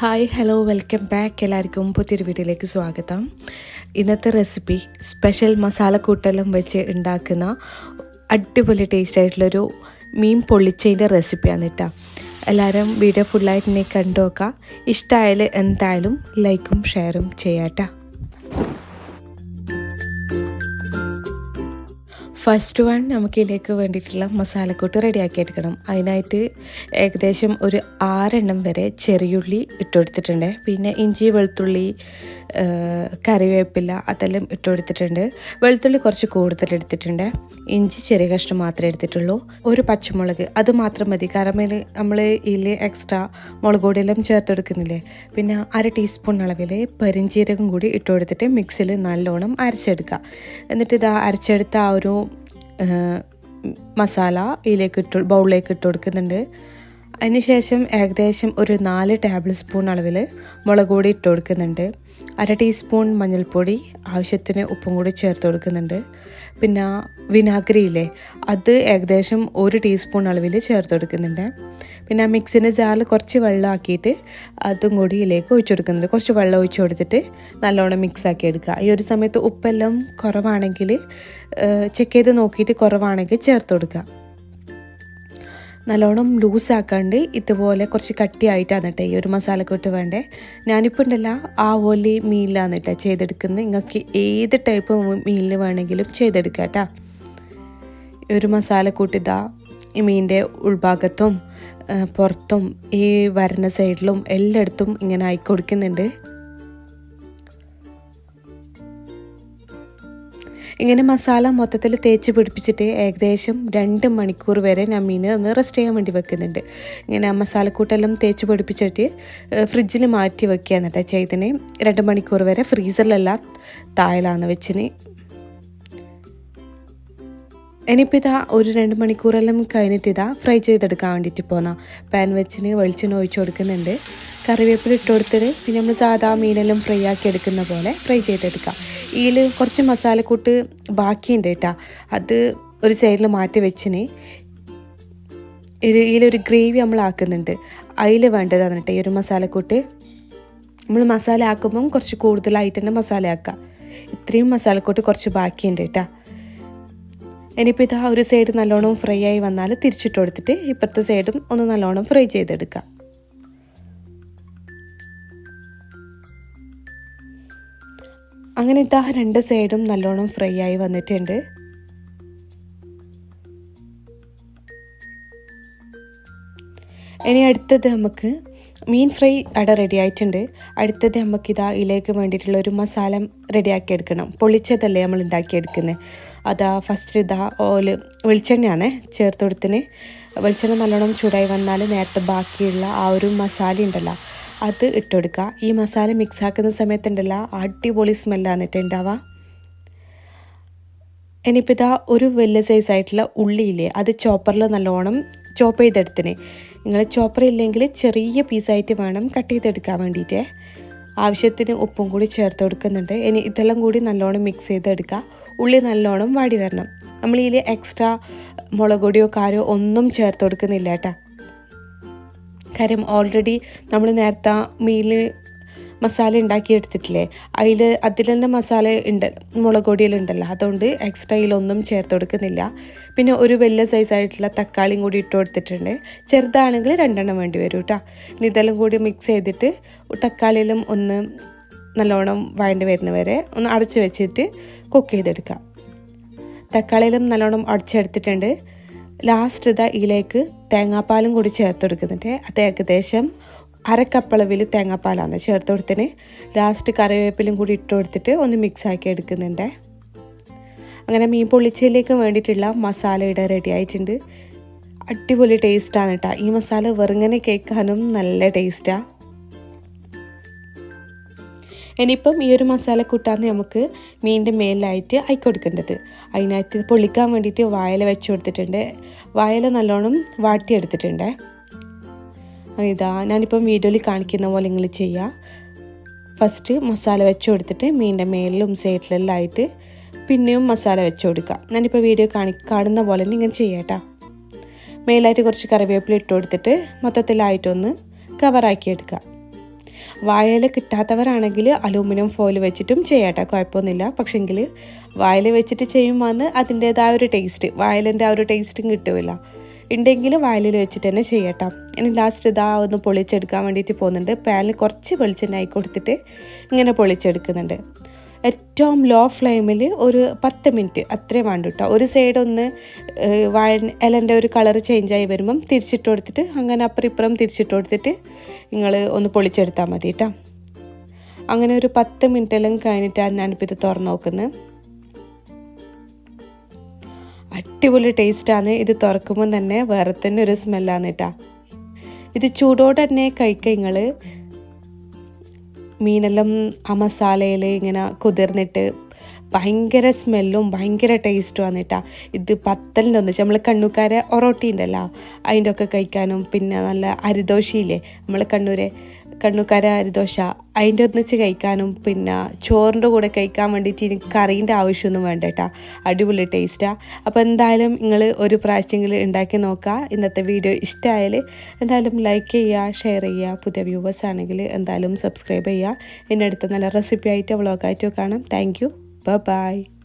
Hi hello welcome back എല്ലാവർക്കും പുതിയൊരു വീഡിയോയിലേക്ക് സ്വാഗതം. ഇന്നത്തെ റെസിപ്പി സ്പെഷ്യൽ മസാല മസാലക്കൂട്ടെല്ലാം വെച്ച് ഉണ്ടാക്കുന്ന അടിപൊളി ടേസ്റ്റ് ആയിട്ടുള്ളൊരു മീൻ പൊള്ളിച്ചതിന്റെ റെസിപ്പിയാണ് കേട്ടോ. എല്ലാവരും വീഡിയോ ഫുള്ളായിട്ട് നീ കണ്ടു നോക്കാം ഇഷ്ടമായാൽ എന്തായാലും ലൈക്കും ഷെയറും ചെയ്യാട്ടോ ഫസ്റ്റ് വൺ നമുക്ക് ഇതിലേക്ക് വേണ്ടിയിട്ടുള്ള മസാലക്കൂട്ട് റെഡിയാക്കി എടുക്കണം. അതിനായിട്ട് ഏകദേശം ഒരു ആറെണ്ണം വരെ ചെറിയുള്ളി ഇട്ടുകൊടുത്തിട്ടുണ്ട് പിന്നെ ഇഞ്ചി വെളുത്തുള്ളി കറിവേപ്പില അതെല്ലാം ഇട്ടുകൊടുത്തിട്ടുണ്ട് വെളുത്തുള്ളി കുറച്ച് കൂടുതൽ എടുത്തിട്ടുണ്ട്. ഇഞ്ചി ചെറിയ കഷ്ണം മാത്രമേ എടുത്തിട്ടുള്ളൂ. ഒരു പച്ചമുളക് അത് മാത്രം മതി. കാരണം നമ്മൾ ഇതിൽ എക്സ്ട്രാ മുളക് പൊടിയെല്ലാം ചേർത്തെടുക്കുന്നില്ലേ പിന്നെ അര ടീസ്പൂൺ അളവിൽ പെരിഞ്ചീരകം കൂടി ഇട്ട് കൊടുത്തിട്ട് മിക്സിയിൽ നല്ലോണം അരച്ചെടുക്കുക. എന്നിട്ട് ഇത് അരച്ചെടുത്ത ആ ഒരു മസാല ഇതിലേക്ക് ഇട്ട് ബൗളിലേക്ക് ഇട്ട് കൊടുക്കുന്നുണ്ട്. അതിനുശേഷം ഏകദേശം ഒരു നാല് ടേബിൾ സ്പൂൺ അളവിൽ മുളക് പൊടി ഇട്ട് കൊടുക്കുന്നുണ്ട്. അര ടീസ്പൂൺ മഞ്ഞൾപ്പൊടി ആവശ്യത്തിന് ഉപ്പും കൂടി ചേർത്ത് കൊടുക്കുന്നുണ്ട്. പിന്നെ വിനാഗിരിയില്ലേ അത് ഏകദേശം ഒരു ടീസ്പൂൺ അളവിൽ ചേർത്ത് കൊടുക്കുന്നുണ്ട്. പിന്നെ മിക്സിന്റെ ജാറിൽ കുറച്ച് വെള്ളം ആക്കിയിട്ട് അതും കൂടി ഇതിലേക്ക് ഒഴിച്ചു കൊടുക്കുന്നുണ്ട്. കുറച്ച് വെള്ളം ഒഴിച്ചു കൊടുത്തിട്ട് നല്ലോണം മിക്സ് ആക്കി എടുക്കുക. ഈ ഒരു സമയത്ത് ഉപ്പെല്ലാം കുറവാണെങ്കിൽ ചെക്ക് ചെയ്ത് നോക്കിയിട്ട് കുറവാണെങ്കിൽ ചേർത്ത് കൊടുക്കുക. നല്ലോണം ലൂസാക്കാണ്ട് ഇതുപോലെ കുറച്ച് കട്ടിയായിട്ടാണ് കേട്ടോ ഈ ഒരു മസാലക്കൂട്ട് വേണ്ടേ. ഞാനിപ്പോൾ ഉണ്ടല്ല ആ ഓലി മീനിലാണ് കേട്ടോ ചെയ്തെടുക്കുന്നത് നിങ്ങൾക്ക് ഏത് ടൈപ്പ് മീനിൽ വേണമെങ്കിലും ചെയ്തെടുക്കാം കേട്ടോ ഈ ഒരു മസാലക്കൂട്ട് ഇതാ ഈ മീനിന്റെ ഉൾഭാഗത്തും പുറത്തും ഈ വരണ സൈഡിലും എല്ലായിടത്തും ഇങ്ങനെ ആയി ഇങ്ങനെ മസാല മൊത്തത്തിൽ തേച്ച് പിടിപ്പിച്ചിട്ട് ഏകദേശം രണ്ട് മണിക്കൂർ വരെ ഞാൻ മീൻ ഒന്ന് റെസ്റ്റ് ചെയ്യാൻ വേണ്ടി വെക്കുന്നുണ്ട്. ഇങ്ങനെ ആ മസാലക്കൂട്ടെല്ലാം തേച്ച് പിടിപ്പിച്ചിട്ട് ഫ്രിഡ്ജിൽ മാറ്റി വെക്കുക എന്നിട്ട് ചെയ്തിന് രണ്ട് മണിക്കൂർ വരെ ഫ്രീസറിലല്ല തായലാന്ന് വെച്ചിന്. ഇനിയിപ്പോൾ ഇതാ ഒരു രണ്ട് മണിക്കൂറെല്ലാം കഴിഞ്ഞിട്ട് ഇതാ ഫ്രൈ ചെയ്തെടുക്കാൻ വേണ്ടിയിട്ട് പോന്നാ. പാൻ വെച്ചിന് വെളിച്ചെണ്ണ ഒഴിച്ചു കൊടുക്കുന്നുണ്ട്. കറിവേപ്പില ഇട്ട് കൊടുത്തിട്ട് പിന്നെ നമ്മൾ സാധാ മീനെല്ലാം ഫ്രൈ ആക്കി എടുക്കുന്ന പോലെ ഫ്രൈ ചെയ്തെടുക്കാം. ഇതിൽ കുറച്ച് മസാലക്കൂട്ട് ബാക്കിയുണ്ട് കേട്ടോ. അത് ഒരു സൈഡിൽ മാറ്റി വെച്ചിന്. ഇതിലൊരു ഗ്രേവി നമ്മൾ ആക്കുന്നുണ്ട്. അതിൽ വേണ്ടതാണ് കേട്ടോ ഈ ഒരു മസാലക്കൂട്ട്. നമ്മൾ മസാല ആക്കുമ്പം കുറച്ച് കൂടുതലായിട്ട് തന്നെ മസാല ആക്കാം. ഇത്രയും മസാലക്കൂട്ട് കുറച്ച് ബാക്കിയുണ്ട് കേട്ടോ. ഇനിയിപ്പോൾ ഇത് ആ ഒരു സൈഡ് നല്ലോണം ഫ്രൈ ആയി വന്നാൽ തിരിച്ചിട്ട് കൊടുത്തിട്ട് ഇപ്പുറത്തെ സൈഡും ഒന്ന് നല്ലോണം ഫ്രൈ ചെയ്തെടുക്കാം. അങ്ങനെ ഇതാ രണ്ട് സൈഡും നല്ലോണം ഫ്രൈ ആയി വന്നിട്ടുണ്ട്. ഇനി അടുത്തത് നമുക്ക് മീൻ ഫ്രൈ അട റെഡി ആയിട്ടുണ്ട്. അടുത്തത് നമുക്കിതാ ഇതിലേക്ക് വേണ്ടിയിട്ടുള്ള ഒരു മസാല റെഡിയാക്കി എടുക്കണം. പൊളിച്ചതല്ലേ നമ്മൾ ഉണ്ടാക്കിയെടുക്കുന്നത് അതാ ഫസ്റ്റ് ഇതാ ഓൽ വെളിച്ചെണ്ണയാണ് ചേർത്ത് കൊടുത്തിന്. വെളിച്ചെണ്ണ നല്ലോണം ചൂടായി വന്നാൽ നേരത്തെ ബാക്കിയുള്ള ആ ഒരു മസാല ഉണ്ടല്ലോ അത് ഇട്ടെടുക്കുക ഈ മസാല മിക്സ് ആക്കുന്ന സമയത്തുണ്ടല്ലോ അടിപൊളി സ്മെല്ലാണ് കേട്ടോ ഉണ്ടാവുക ഇനിയിപ്പോൾ ഇതാ ഒരു വലിയ സൈസ് ആയിട്ടുള്ള ഉള്ളിയില്ലേ അത് ചോപ്പറിൽ നല്ലോണം ചോപ്പ് ചെയ്തെടുത്തിന്. നിങ്ങൾ ചോപ്പർ ഇല്ലെങ്കിൽ ചെറിയ പീസായിട്ട് വേണം കട്ട് ചെയ്തെടുക്കാൻ വേണ്ടിയിട്ട് ആവശ്യത്തിന് ഉപ്പും കൂടി ചേർത്ത് കൊടുക്കുന്നുണ്ട്. ഇനി ഇതെല്ലാം കൂടി നല്ലോണം മിക്സ് ചെയ്തെടുക്കുക ഉള്ളി നല്ലോണം വാടി വരണം. നമ്മൾ ഇതിൽ എക്സ്ട്രാ മുളക് പൊടിയോ കാരോ ഒന്നും ചേർത്ത് കൊടുക്കുന്നില്ല കേട്ടോ കാര്യം ഓൾറെഡി നമ്മൾ നേരത്തെ മീൽ മസാല ഉണ്ടാക്കി എടുത്തിട്ടില്ലേ അതിൽ അതിൽ തന്നെ മസാല ഉണ്ട് മുളക് പൊടിയിലുണ്ടല്ലോ അതുകൊണ്ട് എക്സ്ട്രാ ഇതിലൊന്നും ചേർത്ത് കൊടുക്കുന്നില്ല. പിന്നെ ഒരു വലിയ സൈസായിട്ടുള്ള തക്കാളിയും കൂടി ഇട്ട് കൊടുത്തിട്ടുണ്ട്. ചെറുതാണെങ്കിൽ രണ്ടെണ്ണം വേണ്ടി വരും കേട്ടോ ഇതെല്ലാം കൂടി മിക്സ് ചെയ്തിട്ട് തക്കാളിയിലും ഒന്ന് നല്ലോണം വഴണ്ടി വരുന്നവരെ ഒന്ന് അടച്ച് വെച്ചിട്ട് കുക്ക് ചെയ്തെടുക്കാം. തക്കാളിയിലും നല്ലോണം അടച്ചെടുത്തിട്ടുണ്ട്. ലാസ്റ്റ് ഇതാ ഇതിലേക്ക് തേങ്ങാപ്പാലും കൂടി ചേർത്ത് കൊടുക്കുന്നുണ്ട്. അത് ഏകദേശം അരക്കപ്പളവിൽ തേങ്ങാപ്പാലാണ് ചേർത്ത് കൊടുത്തിന്. ലാസ്റ്റ് കറിവേപ്പിലും കൂടി ഇട്ട് കൊടുത്തിട്ട് ഒന്ന് മിക്സ് ആക്കി എടുക്കുന്നുണ്ട്. അങ്ങനെ മീൻ പൊള്ളിച്ചതിലേക്ക് വേണ്ടിയിട്ടുള്ള മസാല ഇട റെഡി ആയിട്ടുണ്ട്. അടിപൊളി ടേസ്റ്റാണ് കേട്ടോ ഈ മസാല വെറുങ്ങനെ കേൾക്കാനും നല്ല ടേസ്റ്റാണ് ഇനിയിപ്പം ഈ ഒരു മസാല കൂട്ടാന്ന് നമുക്ക് മീനിന്റെ മേലിലായിട്ട് ആയിക്കൊടുക്കേണ്ടത് അതിനായിട്ട് പൊള്ളിക്കാൻ വേണ്ടിയിട്ട് വായല വെച്ച് കൊടുത്തിട്ടുണ്ട്. വായല നല്ലോണം വാട്ടിയെടുത്തിട്ടുണ്ട്. ഇതാ ഞാനിപ്പം വീഡിയോയിൽ കാണിക്കുന്ന പോലെ നിങ്ങൾ ചെയ്യുക ഫസ്റ്റ് മസാല വെച്ച് കൊടുത്തിട്ട് മീനിന്റെ മേലിലും സൈഡിലെല്ലാം ആയിട്ട് പിന്നെയും മസാല വെച്ച് കൊടുക്കുക. ഞാനിപ്പോൾ വീഡിയോ കാണി കാണുന്ന പോലെ തന്നെ ഇങ്ങനെ ചെയ്യാം മേലായിട്ട് കുറച്ച് കറിവേപ്പില ഇട്ട് കൊടുത്തിട്ട് മൊത്തത്തിലായിട്ടൊന്ന് കവറാക്കി എടുക്കുക വാഴയില കിട്ടാത്തവരാണെങ്കിൽ അലൂമിനിയം ഫോയിൽ വെച്ചിട്ടും ചെയ്യാട്ടോ കുഴപ്പമൊന്നുമില്ല. പക്ഷെങ്കിൽ വാഴയില വെച്ചിട്ട് ചെയ്യുമ്പോൾ അതിന്റേതായ ഒരു ടേസ്റ്റ് വായലിന്റെ ആ ഒരു ടേസ്റ്റും കിട്ടുമില്ല ഉണ്ടെങ്കിൽ വയലിൽ വെച്ചിട്ട് തന്നെ ചെയ്യട്ടോ. ഇനി ലാസ്റ്റ് ഇതാ ഒന്ന് പൊളിച്ചെടുക്കാൻ വേണ്ടിയിട്ട് പോകുന്നുണ്ട്. പാനിൽ കുറച്ച് വെളിച്ചെണ്ണ ആയി കൊടുത്തിട്ട് ഇങ്ങനെ പൊളിച്ചെടുക്കുന്നുണ്ട്. ഏറ്റവും ലോ ഫ്ലെയിമിൽ ഒരു പത്ത് മിനിറ്റ് അത്രയും വേണ്ട കേട്ടോ ഒരു സൈഡ് ഒന്ന് വാഴ ഇലന്റെ ഒരു കളർ ചേഞ്ചായി വരുമ്പം തിരിച്ചിട്ട് കൊടുത്തിട്ട് അങ്ങനെ അപ്പുറം ഇപ്പുറം തിരിച്ചിട്ട് കൊടുത്തിട്ട് നിങ്ങൾ ഒന്ന് പൊളിച്ചെടുത്താൽ മതി കേട്ടോ അങ്ങനെ ഒരു പത്ത് മിനിറ്റെല്ലാം കഴിഞ്ഞിട്ടാണ് ഞാനിപ്പോൾ ഇത് തുറന്ന് നോക്കുന്നത് അടിപൊളി ടേസ്റ്റാണ് ഇത് തുറക്കുമ്പോൾ തന്നെ വേറെ തന്നെ ഒരു സ്മെല്ലാണ് കേട്ടോ ഇത് ചൂടോടെ തന്നെ കഴിക്കുക നിങ്ങൾ മീനെല്ലാം ആ മസാലയിൽ ഇങ്ങനെ കുതിർന്നിട്ട് ഭയങ്കര സ്മെല്ലും ഭയങ്കര ടേസ്റ്റും കേട്ടോ ഇത് പത്തലിന്റെ ഒന്നിച്ച് നമ്മൾ കണ്ണൂക്കാരെ ഒറോട്ടി ഉണ്ടല്ലോ അതിന്റെ ഒക്കെ കഴിക്കാനും പിന്നെ നല്ല അരിദോശയില്ലേ നമ്മൾ കണ്ണൂരെ കണ്ണൂക്കാര അരിദോശ അതിന്റെ ഒന്നിച്ച് കഴിക്കാനും പിന്നെ ചോറിന്റെ കൂടെ കഴിക്കാൻ വേണ്ടിയിട്ട് എനിക്ക് കറീന്റെ ആവശ്യമൊന്നും വേണ്ട കേട്ടോ. അടിപൊളി ടേസ്റ്റാണ് അപ്പോൾ എന്തായാലും നിങ്ങൾ ഒരു പ്രാവശ്യമെങ്കിലും ഉണ്ടാക്കി നോക്കുക ഇന്നത്തെ വീഡിയോ ഇഷ്ടമായാൽ എന്തായാലും ലൈക്ക് ചെയ്യുക ഷെയർ ചെയ്യുക. പുതിയ വ്യൂവേഴ്സ് ആണെങ്കിൽ എന്തായാലും സബ്സ്ക്രൈബ് ചെയ്യുക. എന്റെ അടുത്ത നല്ല റെസിപ്പി ആയിട്ട് വ്ളോഗായിട്ടോ കാണാം. Thank you by